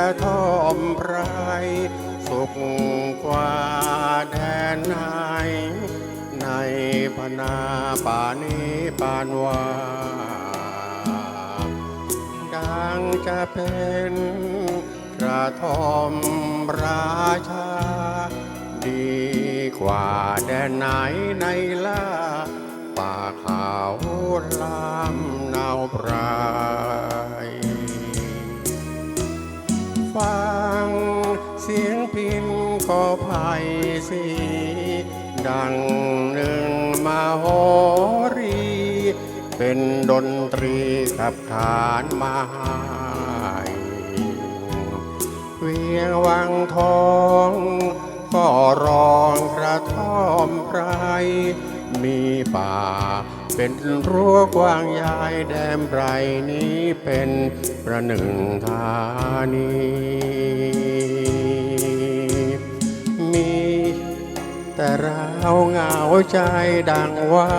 ระท่อมไพรสุขกว่าแดนไหนในพนาป่านี้ปานว่าดังจะเป็นกระท่อมราชา ดีกว่าแดนไหนในล่าป่าขาวลามนาวปรา สียงพินก็ไพสี ดังหนึ่งมาโหรี เป็นดนตรีขับขานมาให้เวียงวังทองก็ร้องกระท่อมไพรมีป่าเป็นรั้วกว้างใหญ่แดมไรนี้เป็นประหนึ่งธานี แต่เราเหงาใจดังว่า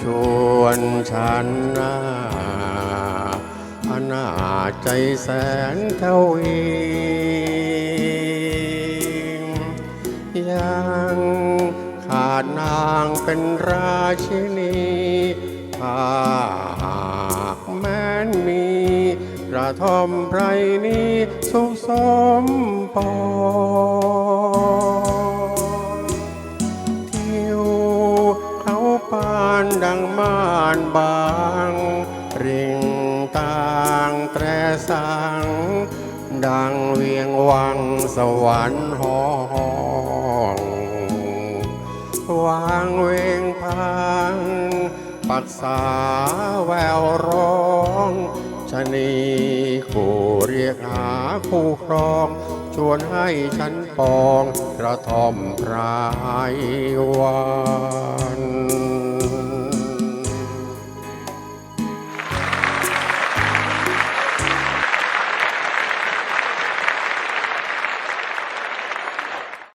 ชวนฉันนาอนาใจแสนเทวียังขาดนางเป็นราชินีถ้าหากแม้นมีกระท่อมไพรนี้สุขสมปอง นดังม่านบางริงต่างแตรสัง ดังเวียงวังสวรรค์ห้องวางเวงพัง ปักษาแววร้องชนีคู่เรียกหาคู่ครอง ชวนให้ฉันปองกระทอมพรายวา